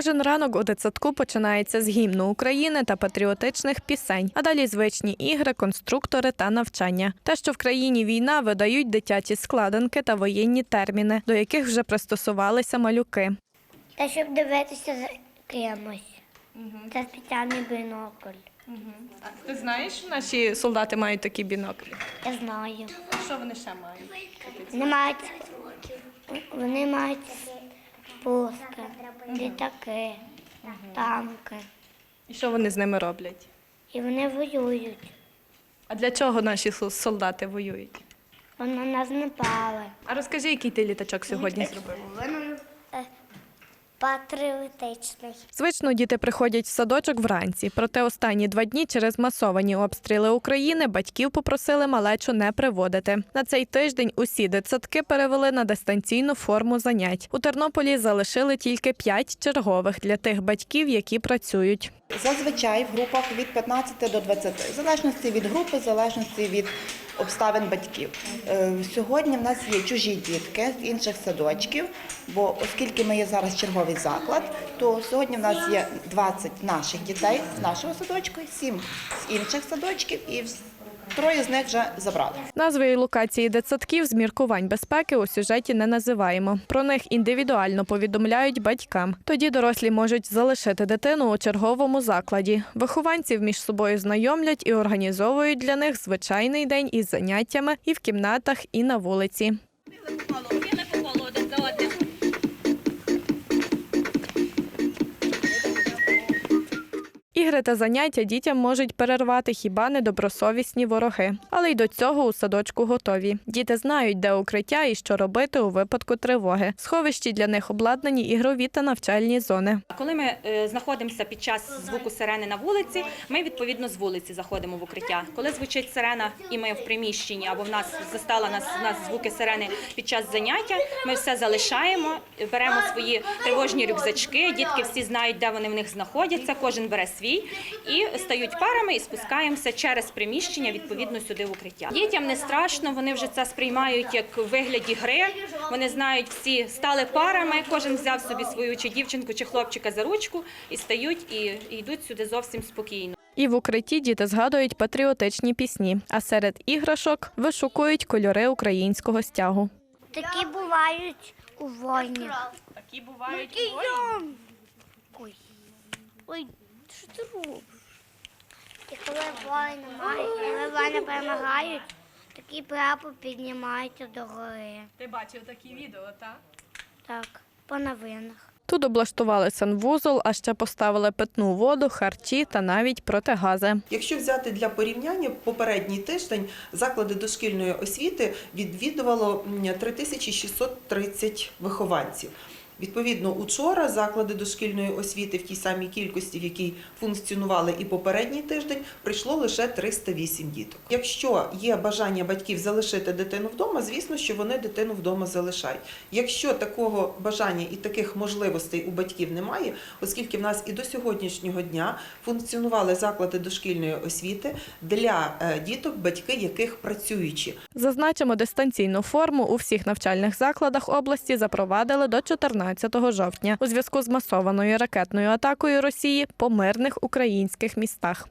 Кожен ранок у дитсадку починається з гімну України та патріотичних пісень, а далі звичні ігри, конструктори та навчання. Те, що в країні війна, видають дитячі складинки та воєнні терміни, до яких вже пристосувалися малюки. Та щоб дивитися за кимось. Це спеціальний бінокль. Ти знаєш, що наші солдати мають такі біноклі? Я знаю. Що вони ще мають? Вони мають, вони мають пуски, літаки, танки. І що вони з ними роблять? І вони воюють. А для чого наші солдати воюють? Вони нас не пали. А розкажи, який ти літачок сьогодні зробив? Патріотичний. Звично діти приходять в садочок вранці, проте останні два дні через масовані обстріли України батьків попросили малечу не приводити. На цей тиждень усі дитсадки перевели на дистанційну форму занять. У Тернополі залишили тільки п'ять чергових для тих батьків, які працюють. Зазвичай в групах від 15 до 20, в залежності від групи, в залежності від обставин батьків. Е, Сьогодні в нас є чужі дітки з інших садочків, бо оскільки ми є зараз черговий заклад, то сьогодні в нас є 20 наших дітей з нашого садочку, 7 з інших садочків і троє з них вже забрали. Назви і локації дитсадків з міркувань безпеки у сюжеті не називаємо. Про них індивідуально повідомляють батькам. Тоді дорослі можуть залишити дитину у черговому закладі. Вихованців між собою знайомлять і організовують для них звичайний день із заняттями і в кімнатах, і на вулиці. Ігри та заняття дітям можуть перервати хіба недобросовісні вороги. Але й до цього у садочку готові. Діти знають, де укриття і що робити у випадку тривоги. Сховищі для них обладнані ігрові та навчальні зони. Коли ми е, знаходимося під час звуку сирени на вулиці, ми відповідно з вулиці заходимо в укриття. Коли звучить сирена, і ми в приміщенні або в нас застала нас, нас звуки сирени під час заняття, ми все залишаємо, беремо свої тривожні рюкзачки. Дітки всі знають, де вони в них знаходяться. Кожен бере свій і стають парами і спускаємося через приміщення відповідно сюди в укриття. Дітям не страшно, вони вже це сприймають як в вигляді гри. Вони знають всі стали парами. Кожен взяв собі свою чи дівчинку, чи хлопчика за ручку і стають і, і йдуть сюди зовсім спокійно. І в укритті діти згадують патріотичні пісні, а серед іграшок вишукують кольори українського стягу. Такі бувають у війні. Такі бувають Ой. Ой, що ти робиш? І коли воїни мають, коли воїни перемагають, такий прапор піднімається до гори. Ти бачив такі відео, так? Так, по новинах. Тут облаштували санвузол, а ще поставили питну воду, харчі та навіть протигази. Якщо взяти для порівняння, попередній тиждень заклади дошкільної освіти відвідувало м, 3630 вихованців. Відповідно, учора заклади дошкільної освіти в тій самій кількості, в якій функціонували і попередній тиждень, прийшло лише 308 діток. Якщо є бажання батьків залишити дитину вдома, звісно, що вони дитину вдома залишають. Якщо такого бажання і таких можливостей у батьків немає, оскільки в нас і до сьогоднішнього дня функціонували заклади дошкільної освіти для е, діток, батьки яких працюючі. Зазначимо, дистанційну форму у всіх навчальних закладах області запровадили до 14 жовтня у зв'язку з масованою ракетною атакою Росії по мирних українських містах.